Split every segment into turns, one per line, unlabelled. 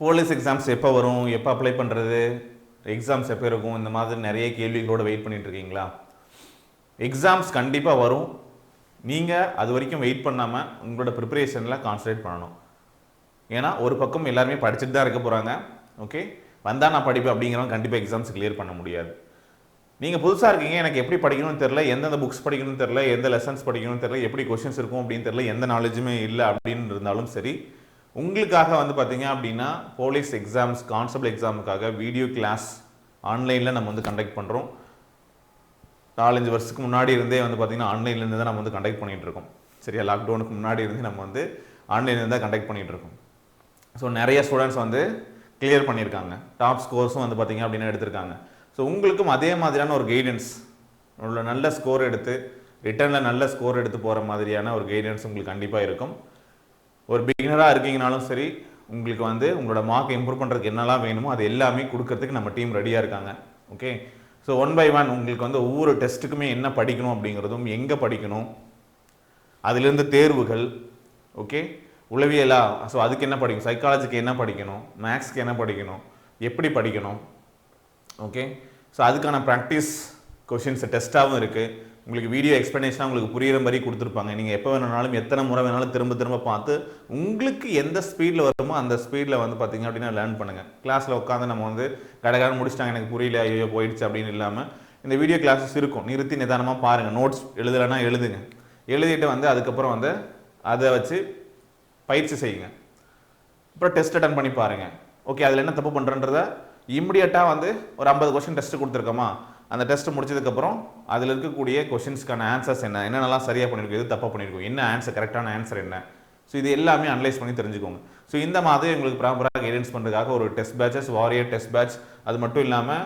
Police exams எப்போ வரும் எப்போ அப்ளை பண்ணுறது எக்ஸாம்ஸ் எப்போ இருக்கும்? இந்த மாதிரி நிறைய கேள்விகளோட வெயிட் பண்ணிகிட்டு இருக்கீங்களா? எக்ஸாம்ஸ் கண்டிப்பாக வரும். நீங்கள் அது வரைக்கும் வெயிட் பண்ணாமல் உங்களோட ப்ரிப்பரேஷனில் கான்சன்ட்ரேட் பண்ணணும். ஏன்னா ஒரு பக்கம் எல்லாருமே படிச்சுட்டு தான் இருக்க போகிறாங்க ஓகே வந்தால் நான் படிப்பேன் அப்படிங்கிறவங்க கண்டிப்பாக எக்ஸாம்ஸ் கிளியர் பண்ண முடியாது. நீங்கள் புதுசாக இருக்கீங்க எனக்கு எப்படி படிக்கணும்னு தெரில எந்தெந்த புக்ஸ் படிக்கணும்னு தெரில எந்த லெசன்ஸ் படிக்கணும்னு தெரில எப்படி கொஷின்ஸ் இருக்கும் அப்படின்னு தெரில எந்த நாலேஜுமே இல்லை அப்படின்னு இருந்தாலும் சரி உங்களுக்காக வந்து பார்த்தீங்க அப்படின்னா போலீஸ் எக்ஸாம்ஸ் கான்ஸ்டபிள் எக்ஸாமுக்காக வீடியோ கிளாஸ் ஆன்லைனில் நம்ம வந்து கண்டக்ட் பண்ணுறோம் நாலஞ்சு வருஷத்துக்கு முன்னாடி இருந்தே வந்து பார்த்திங்கன்னா ஆன்லைன்லேருந்து தான் நம்ம வந்து கண்டக்ட் பண்ணிட்டு இருக்கோம். சரியா லாக்டவுனுக்கு முன்னாடி இருந்து நம்ம வந்து ஆன்லைன்லேருந்து தான் கண்டக்ட் பண்ணிகிட்ருக்கோம் ஸோ நிறைய ஸ்டூடெண்ட்ஸ் வந்து கிளியர் பண்ணியிருக்காங்க. டாப் ஸ்கோர்ஸும் வந்து பார்த்திங்க அப்படின்னா எடுத்திருக்காங்க. ஸோ உங்களுக்கும் அதே மாதிரியான ஒரு கைடன்ஸ் உள்ள நல்ல ஸ்கோர் எடுத்து ரிட்டர்னில் நல்ல ஸ்கோர் எடுத்து போகிற மாதிரியான ஒரு கைடன்ஸ் உங்களுக்கு கண்டிப்பாக இருக்கும். ஒரு பிகினராக இருக்கீங்கனாலும் சரி உங்களுக்கு வந்து உங்களோட மார்க் இம்ப்ரூவ் பண்ணுறதுக்கு என்னெல்லாம் வேணுமோ அது எல்லாமே கொடுக்கறதுக்கு நம்ம டீம் ரெடியாக இருக்காங்க. Okay so one by one உங்களுக்கு வந்து ஒவ்வொரு டெஸ்ட்டுக்குமே என்ன படிக்கணும் அப்படிங்கிறதும் எங்கே படிக்கணும் அதுலேருந்து தேர்வுகள் ஓகே உளவியலா ஸோ அதுக்கு என்ன படிக்கணும் சைக்காலஜிக்கு என்ன படிக்கணும் மேக்ஸ்க்கு என்ன படிக்கணும் எப்படி படிக்கணும் ஓகே ஸோ அதுக்கான ப்ராக்டிஸ் கொஷின்ஸ் டெஸ்ட்டாகவும் இருக்குது உங்களுக்கு வீடியோ எக்ஸ்ப்ளனேஷனாக உங்களுக்கு புரியுற மாதிரி கொடுத்துருப்பாங்க. நீங்கள் எப்போ வேணுனாலும் எத்தனை முறை வேணாலும் திரும்ப திரும்ப பார்த்து உங்களுக்கு எந்த ஸ்பீடில் வருமோ அந்த ஸ்பீடில் வந்து பார்த்தீங்க அப்படின்னா லேர்ன் பண்ணுங்கள் கிளாஸில் உட்காந்து நம்ம வந்து கடகாரம் முடிச்சிட்டாங்க எனக்கு புரியல ஐயோ போயிடுச்சு அப்படின்னு இல்லாமல் இந்த வீடியோ கிளாஸஸ் இருக்கும். நிறுத்தி நிதானமாக பாருங்கள் நோட்ஸ் எழுதலைன்னா எழுதுங்க. எழுதிட்டு வந்து அதுக்கப்புறம் வந்து அதை வச்சு பயிற்சி செய்யுங்க. அப்புறம் டெஸ்ட் அட்டன் பண்ணி பாருங்கள் ஓகே அதில் என்ன தப்பு பண்ணுறன்றத இம்மிடியட்டாக வந்து ஒரு ஐம்பது கொஸ்டின் டெஸ்ட்டு கொடுத்துருக்கோமா? அந்த டெஸ்ட் முடிச்சதுக்கப்புறம் அதில் இருக்கக்கூடிய கொஷின்ஸ்க்கான ஆன்சர்ஸ் என்ன? என்னென்னலாம் சரியாக பண்ணியிருக்கோம் எது தப்பாக பண்ணியிருக்கோம் என்ன ஆன்சர் கரெக்டான ஆன்சர் என்ன? ஸோ இது எல்லாமே அனலைஸ் பண்ணி தெரிஞ்சுக்கோங்க. ஸோ இந்த மாதிரி உங்களுக்கு ப்ராப்பராக கைடன்ஸ் பண்ணுறதுக்காக ஒரு test batches warrior test batch அது மட்டும் இல்லாமல்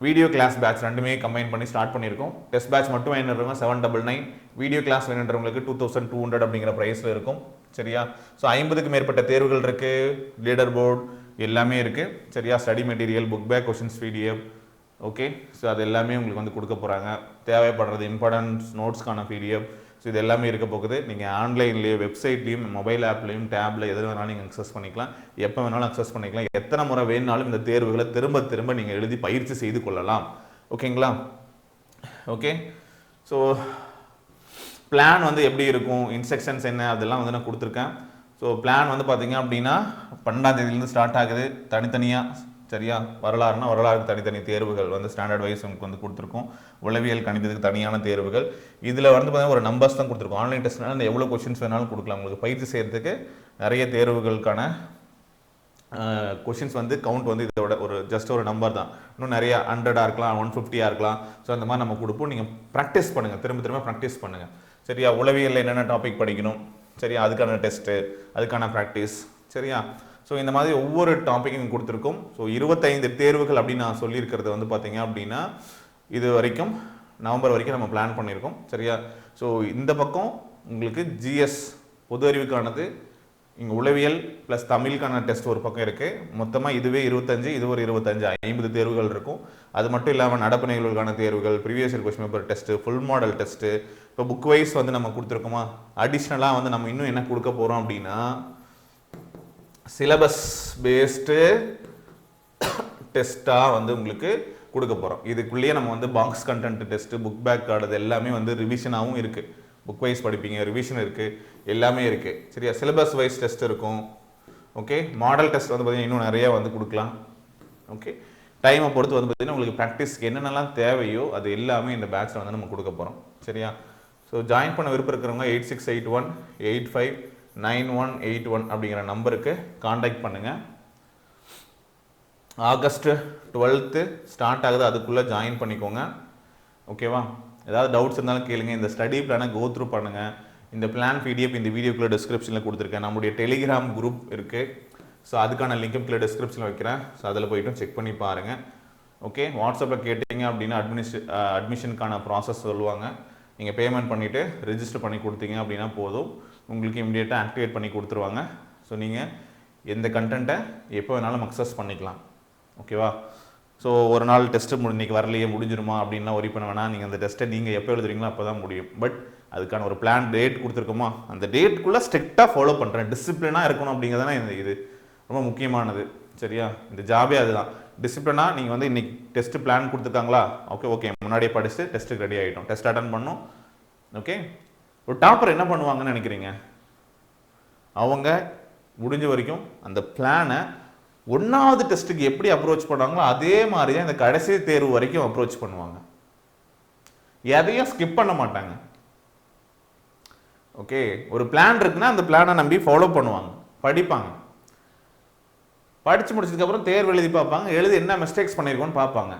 வீடியோ கிளாஸ் பேட்ச் ரெண்டுமே கம்பைன் பண்ணி ஸ்டார்ட் பண்ணியிருக்கோம். டெஸ்ட் பேட்ச் மட்டும் வேணுன்றவங்க seven double nine video class வேணுன்றவங்களுக்கு two thousand two hundred அப்படிங்கிற ப்ரைஸில் இருக்கும். சரியா? ஸோ ஐம்பதுக்கு மேற்பட்ட தேர்வுகள் இருக்குது லீடர் போர்டு எல்லாமே இருக்குது சரியா? Study material book back questions PDF okay so அது எல்லாமே உங்களுக்கு வந்து கொடுக்க போகிறாங்க தேவைப்படுறது இம்பார்ட்டன்ஸ் நோட்ஸ்க்கான பிடிஎஃப் ஸோ இது எல்லாமே இருக்க போகுது. நீங்கள் ஆன்லைன்லேயே வெப்சைட்லேயும் மொபைல் ஆப்லேயும் டேப்ல எது வேணாலும் நீங்கள் அக்சஸ் பண்ணிக்கலாம். எப்போ வேணாலும் அக்சஸ் பண்ணிக்கலாம். எத்தனை முறை வேணுனாலும் இந்த தேர்வுகளை திரும்ப திரும்ப நீங்கள் எழுதி பயிற்சி செய்து கொள்ளலாம். ஓகேங்களா ஓகே ஸோ பிளான் வந்து எப்படி இருக்கும்? இன்ஸ்ட்ரக்ஷன்ஸ் என்ன? அதெல்லாம் வந்து நான் கொடுத்துருக்கேன். ஸோ பிளான் வந்து பார்த்தீங்க அப்படின்னா பன்னெண்டாம் தேதியிலேருந்து ஸ்டார்ட் ஆகுது. தனித்தனியாக சரியா வரலாறுனா வரலாறு தனித்தனி தேர்வுகள் வந்து ஸ்டாண்டர்ட் வைஸ் உங்களுக்கு வந்து கொடுத்துருக்கோம். உளவியல் கணிதத்துக்கு தனியான தேர்வுகள். இதில் வந்து பார்த்தீங்கன்னா ஒரு நம்பர்ஸ் தான் கொடுத்துருக்கோம். ஆன்லைன் டெஸ்ட்னால எவ்வளோ கொஷின்ஸ் வேணாலும் கொடுக்கலாம். உங்களுக்கு பயிற்சி செய்கிறதுக்கு நிறைய தேர்வுகளுக்கான கொஷின்ஸ் வந்து கவுண்ட் வந்து இதோட ஒரு ஜஸ்ட் ஒரு நம்பர் தான். இன்னும் நிறைய ஹண்ட்ரடாக இருக்கலாம் ஒன் ஃபிஃப்டியாக இருக்கலாம். ஸோ அந்த மாதிரி நம்ம கொடுப்போம். நீங்கள் ப்ராக்டிஸ் பண்ணுங்கள் திரும்ப திரும்ப ப்ராக்டிஸ் பண்ணுங்கள் சரியா? உளவியலில் என்னென்ன டாபிக் படிக்கணும்? சரியா? அதுக்கான டெஸ்ட்டு அதுக்கான ப்ராக்டிஸ் சரியா? ஸோ இந்த மாதிரி ஒவ்வொரு டாப்பிக்கும் கொடுத்துருக்கோம். ஸோ இருபத்தைந்து தேர்வுகள் அப்படின்னு நான் சொல்லியிருக்கிறது வந்து பார்த்தீங்க அப்படின்னா இது வரைக்கும் நவம்பர் வரைக்கும் நம்ம பிளான் பண்ணியிருக்கோம். சரியா? ஸோ இந்த பக்கம் உங்களுக்கு ஜிஎஸ் பொது அறிவுக்கானது இங்கே உளவியல் ப்ளஸ் தமிழுக்கான டெஸ்ட் ஒரு பக்கம் இருக்குது மொத்தமாக இதுவே இருபத்தஞ்சு இது ஒரு இருபத்தஞ்சு ஐம்பது தேர்வுகள் இருக்கும். அது மட்டும் இல்லாமல் நடப்பு நிகழ்வுகளுக்கான தேர்வுகள் previous year question paper test full model test இப்போ புக் வைஸ் வந்து நம்ம கொடுத்துருக்கோமா? அடிஷ்னலாக வந்து நம்ம இன்னும் என்ன கொடுக்க போகிறோம் அப்படின்னா சிலபஸ் பேஸ்டு டெஸ்ட்டாக வந்து உங்களுக்கு கொடுக்க போகிறோம் இதுக்குள்ளேயே நம்ம வந்து box content test book back card அது எல்லாமே வந்து ரிவிஷனாகவும் இருக்குது புக் வைஸ் படிப்பீங்க ரிவிஷன் இருக்குது எல்லாமே இருக்குது சரியா? சிலபஸ் வைஸ் டெஸ்ட் இருக்கும். ஓகே மாடல் டெஸ்ட் வந்து பார்த்தீங்கன்னா இன்னும் நிறையா வந்து கொடுக்கலாம். ஓகே டைமை பொறுத்து வந்து பார்த்திங்கன்னா உங்களுக்கு ப்ராக்டிஸ்க்கு என்னென்னலாம் தேவையோ அது எல்லாமே இந்த பேட்சில் வந்து நம்ம கொடுக்க போகிறோம் சரியா? ஸோ ஜாயின் பண்ண விருப்பம் இருக்கிறவங்க eight six eight one eight five nine one eight one அப்படிங்கிற நம்பருக்கு காண்டாக்ட் பண்ணுங்கள் ஆகஸ்ட் டுவெல்த்து ஸ்டார்ட் ஆகுது அதுக்குள்ளே ஜாயின் பண்ணிக்கோங்க. ஓகேவா ஏதாவது டவுட்ஸ் இருந்தாலும் கேளுங்க. இந்த ஸ்டடி பிளானை கோ த்ரூ பண்ணுங்கள் இந்த பிளான் பிடிஎஃப் இந்த வீடியோக்குள்ளே டிஸ்கிரிப்ஷனில் கொடுத்துருக்கேன். நம்முடைய டெலிகிராம் குரூப் இருக்குது ஸோ அதுக்கான லிங்க்கும் கீழே டிஸ்கிரிப்ஷனில் வைக்கிறேன். ஸோ அதில் போய்ட்டும் செக் பண்ணி பாருங்கள் ஓகே வாட்ஸ்அப்பில் கேட்டிங்க அப்படின்னா அட்மினிஸ்ட் அட்மிஷனுக்கான ப்ராசஸ் சொல்லுவாங்க. நீங்கள் பேமெண்ட் பண்ணிவிட்டு ரிஜிஸ்டர் பண்ணி கொடுத்தீங்க அப்படின்னா போதும். உங்களுக்கு இமீடியட்டாக ஆக்டிவேட் பண்ணி கொடுத்துருவாங்க. ஸோ நீங்கள் எந்த கண்டென்ட்டை எப்போ வேணாலும் அக்சஸ் பண்ணிக்கலாம். ஓகேவா ஸோ ஒரு நாள் டெஸ்ட்டு மு இன்றைக்கி வரலையே முடிஞ்சிருமா அப்படின்லாம் ஒரி பண்ண வேணாம். நீங்கள் அந்த டெஸ்ட்டை நீங்கள் எப்போ எழுதுறீங்களோ அப்போ தான் முடியும். பட் அதுக்கான ஒரு பிளான் டேட் கொடுத்துருக்கோமா? அந்த டேட்டுக்குள்ளே ஸ்ட்ரிக்டாக ஃபாலோ பண்ணுறேன் டிசிப்ளினாக இருக்கணும் அப்படிங்கிறதானே இந்த இது. ரொம்ப முக்கியமானது. சரியா? இந்த ஜாபே அதுதான். டிசிப்ளினாக நீங்கள் வந்து இன்னைக்கு டெஸ்ட் பிளான் கொடுத்துருக்காங்களா? ஓகே ஓகே முன்னாடியே படிச்சுட்டு டெஸ்ட்டுக்கு ரெடி ஆகிட்டோம் டெஸ்ட் அட்டன் பண்ணோம். ஓகே ஒரு டாப்பர் என்ன பண்ணுவாங்கன்னு நினைக்கிறீங்க? அவங்க முடிஞ்ச வரைக்கும் அந்த பிளானை ஒன்றாவது டெஸ்ட்டுக்கு எப்படி அப்ரோச் பண்ணாங்களோ அதே மாதிரி தான் இந்த கடைசி தேர்வு வரைக்கும் அப்ரோச் பண்ணுவாங்க. எதையும் ஸ்கிப் பண்ண மாட்டாங்க. ஓகே ஒரு பிளான் இருக்குன்னா அந்த பிளானை நம்பி ஃபாலோ பண்ணுவாங்க. படிப்பாங்க. படித்து முடிச்சதுக்கப்புறம் தேர்வு எழுதி பார்ப்பாங்க. எழுதி என்ன மிஸ்டேக்ஸ் பண்ணியிருக்கோன்னு பார்ப்பாங்க.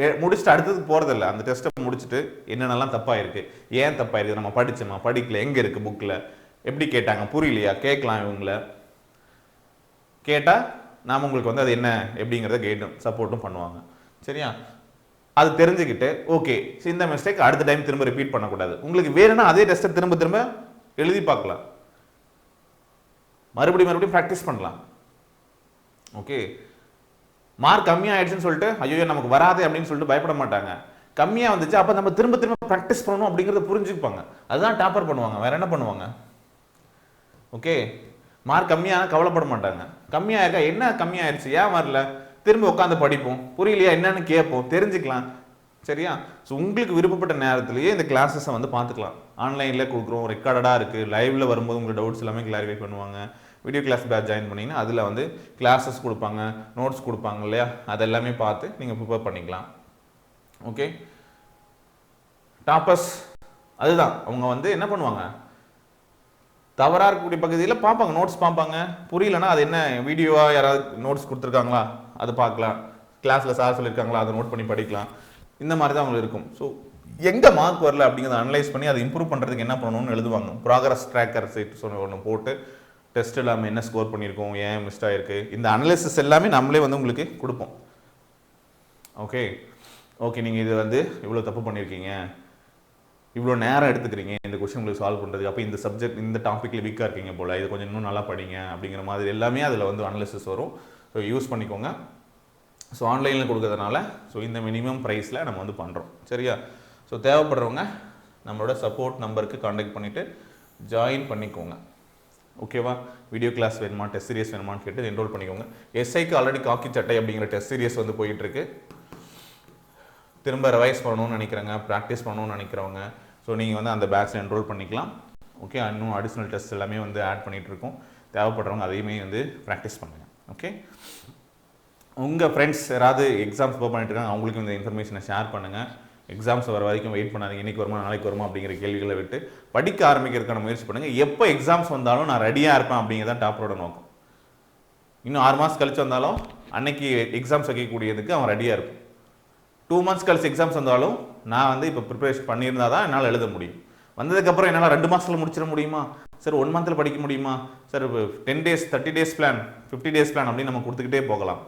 முடிச்சுட்டு அடுத்தது போகிறதில்ல அந்த டெஸ்ட்டை முடிச்சுட்டு என்னென்னலாம் தப்பாயிருக்கு ஏன் தப்பாயிருக்கு நம்ம படிச்சோமா படிக்கல எங்கே இருக்குது புக்கில் எப்படி கேட்டாங்க புரியலையா? கேட்கலாம் இவங்கள. கேட்டால் நாம் உங்களுக்கு வந்து அது என்ன எப்படிங்கிறத கைடும் சப்போர்ட்டும் பண்ணுவாங்க. சரியா? அது தெரிஞ்சுக்கிட்டு ஓகே இந்த மிஸ்டேக் அடுத்த டைம் திரும்ப ரிப்பீட் பண்ணக்கூடாது. உங்களுக்கு வேணும்னா அதே டெஸ்ட்டை திரும்ப திரும்ப எழுதி பார்க்கலாம். மறுபடியும் மறுபடியும் ப்ராக்டிஸ் பண்ணலாம். ஓகே மார்க் கம்மியாயிடுச்சுன்னு சொல்லிட்டு ஐயோ நமக்கு வராதே அப்படின்னு சொல்லிட்டு பயப்பட மாட்டாங்க. கம்மியாக வந்துச்சு அப்போ நம்ம திரும்ப திரும்ப ப்ராக்டிஸ் பண்ணணும் அப்படிங்கிறத புரிஞ்சுப்பாங்க. அதுதான் டாப்பர் பண்ணுவாங்க. வேற என்ன பண்ணுவாங்க? ஓகே மார்க் கம்மியாக கவலைப்பட மாட்டாங்க. கம்மியாக இருக்கா என்ன கம்மியாயிருச்சு? ஏன் வரல? திரும்ப உட்காந்து படிப்போம். புரியலையா? என்னன்னு கேட்போம். தெரிஞ்சுக்கலாம். சரியா? ஸோ உங்களுக்கு விருப்பப்பட்ட நேரத்திலேயே இந்த கிளாஸஸை வந்து பார்த்துக்கலாம். ஆன்லைனில் கொடுக்குறோம். ரெக்கார்டடாக இருக்குது லைவில் வரும்போது உங்களுக்கு டவுட்ஸ் எல்லாமே கிளாரிஃபை பண்ணுவாங்க. வீடியோ கிளாஸ் பேட்ச் ஜாயின் பண்ணிங்கன்னா அதில் வந்து கிளாஸஸ் கொடுப்பாங்க நோட்ஸ் கொடுப்பாங்க இல்லையா? அதெல்லாமே பார்த்து நீங்கள் ப்ரிப்பேர் பண்ணிக்கலாம். ஓகே டாப்பர்ஸ் அதுதான். அவங்க வந்து என்ன பண்ணுவாங்க? தவறாக இருக்கக்கூடிய பகுதியில் பார்ப்பாங்க நோட்ஸ் பார்ப்பாங்க. புரியலன்னா அது என்ன வீடியோவாக யாராவது நோட்ஸ் கொடுத்துருக்காங்களா? அதை பார்க்கலாம். கிளாஸில் சார் சொல்லியிருக்காங்களா அதை நோட் பண்ணி படிக்கலாம். இந்த மாதிரி தான் அவங்களுக்கு இருக்கும். ஸோ எங்கே மார்க் வரல அப்படிங்கிறத அனலைஸ் பண்ணி அதை இம்ப்ரூவ் பண்ணுறதுக்கு என்ன பண்ணணும்னு எழுதுவாங்க. ப்ராக்ரஸ் ட்ராக்கர் சைட் சொன்ன ஒன்று போட்டு டெஸ்ட் எல்லாமே என்ன ஸ்கோர் பண்ணியிருக்கோம்? ஏன் மிஸ்ட் ஆகிருக்கு இந்த அனலிசிஸ் எல்லாமே நம்மளே வந்து உங்களுக்கு கொடுப்போம். ஓகே ஓகே நீங்கள் இது வந்து இவ்வளோ தப்பு பண்ணியிருக்கீங்க. இவ்வளோ நேரம் எடுத்துக்கிறீங்க. இந்த கொஷின் உங்களுக்கு சால்வ் பண்ணுறது அப்போ இந்த சப்ஜெக்ட் இந்த டாப்பிக்கில் வீக்காக இருக்கீங்க போல். இது கொஞ்சம் இன்னும் நல்லா படிங்க அப்படிங்கிற மாதிரி எல்லாமே அதில் வந்து அனலிசிஸ் வரும். ஸோ யூஸ் பண்ணிக்கோங்க. ஸோ ஆன்லைனில் கொடுக்கறதுனால ஸோ இந்த மினிமம் ப்ரைஸில் நம்ம வந்து பண்ணுறோம் சரியா? ஸோ தேவைப்படுறவங்க நம்மளோட சப்போர்ட் நம்பருக்கு காண்டாக்ட் பண்ணிவிட்டு ஜாயின் பண்ணிக்கோங்க. ஓகேவா? வீடியோ கிளாஸ் வேணுமா? டெஸ்ட் சீரியஸ் வேணுமான்னு கேட்டு என்ரோல் பண்ணிக்கோங்க. எஸ்ஐக்கு ஆல்ரெடி காக்கி சட்டை அப்படிங்கிற டெஸ்ட் சீரியஸ் வந்து போயிட்டு இருக்கு திரும்ப ரிவைஸ் பண்ணணும்னு நினைக்கிறாங்க. ப்ராக்டிஸ் பண்ணணும்னு நினைக்கிறவங்க. ஸோ நீங்கள் வந்து அந்த பேட்ச்சில் என்ரோல் பண்ணிக்கலாம். ஓகே இன்னும் அடிஷ்னல் டெஸ்ட் எல்லாமே வந்து ஆட் பண்ணிகிட்ருக்கோம் இருக்கோம் தேவைப்படுறவங்க அதையுமே வந்து ப்ராக்டிஸ் பண்ணுங்கள் ஓகே உங்கள் ஃப்ரெண்ட்ஸ் யாராவது எக்ஸாம்ஸ் ப்ரிப்பேர் பண்ணிட்டு இருக்காங்க அவங்களுக்கு இந்த இன்ஃபர்மேஷனை ஷேர் பண்ணுங்கள் எக்ஸாம்ஸ் வர வரைக்கும் வெயிட் பண்ணாதீங்க. இன்னைக்கு வருமா நாளைக்கு வருமா அப்படிங்கிற கேள்விகளை விட்டு படிக்க ஆரம்பிக்கிறதுக்கான முயற்சி பண்ணுங்கள் எப்போ எக்ஸாம்ஸ் வந்தாலும் நான் ரெடியாக இருப்பேன் அப்படிங்கிறது டாப்பரோட நோக்கம். இன்னும் ஆறு மாதம் கழிச்சு வந்தாலும் அன்னைக்கு எக்ஸாம்ஸ் வைக்கக்கூடியதுக்கு அவன் ரெடியாக இருக்கும் டூ மந்த்ஸ் கழிச்சு எக்ஸாம்ஸ் வந்தாலும் நான் வந்து இப்போ ப்ரிப்பரேஷன் பண்ணியிருந்தா தான் என்னால் எழுத முடியும். வந்ததுக்கப்புறம் என்னால் ரெண்டு மாதத்தில் முடிச்சிட முடியுமா? சார் ஒன் மந்தில் படிக்க முடியுமா? Sir ten days thirty days plan fifty days plan அப்படின்னு நம்ம கொடுத்துக்கிட்டே போகலாம்.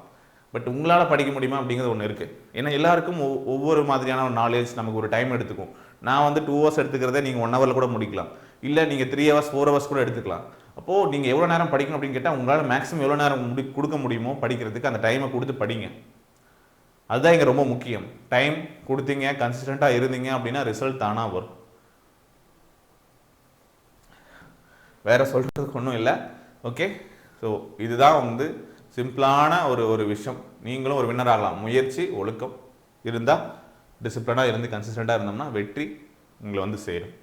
பட் உங்களால் படிக்க முடியுமா அப்படிங்கிறது ஒன்று இருக்குது ஏன்னா எல்லாருக்கும் ஒவ்வொரு மாதிரியான ஒரு நாலேஜ் நமக்கு ஒரு டைம் எடுத்துக்கும். நான் வந்து டூ ஹவர்ஸ் எடுத்துக்கிறத நீங்கள் ஒன் ஹவரில் கூட முடிக்கலாம். இல்லை நீங்கள் த்ரீ ஹவர்ஸ் ஃபோர் ஹவர்ஸ் கூட எடுத்துக்கலாம். அப்போது நீங்கள் எவ்வளோ நேரம் படிக்கணும் அப்படின்னு கேட்டால் உங்களால் மேக்ஸிமம் எவ்வளோ நேரம் முடி கொடுக்க முடியுமோ படிக்கிறதுக்கு அந்த டைமை கொடுத்து படிங்க. அதுதான் இங்கே ரொம்ப முக்கியம். டைம் கொடுத்தீங்க கன்சிஸ்டண்ட்டாக இருந்தீங்க அப்படின்னா ரிசல்ட் தானாக வரும். வேறு சொல்கிறதுக்கு ஒன்றும் இல்லை. ஓகே ஸோ இதுதான் வந்து சிம்பிளான ஒரு ஒரு விஷயம். நீங்களும் ஒரு வின்னர் ஆகலாம். முயற்சி ஒழுக்கம் இருந்தால் டிசிப்ளினாக இருந்து கன்சிஸ்டண்ட்டாக இருந்தோம்னா வெற்றி உங்களை வந்து சேரும்.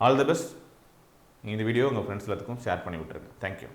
ஆல் தி பெஸ்ட் இந்த வீடியோ உங்கள் ஃப்ரெண்ட்ஸ் எல்லாத்துக்கும் ஷேர் பண்ணி விட்டுருங்க. Thank you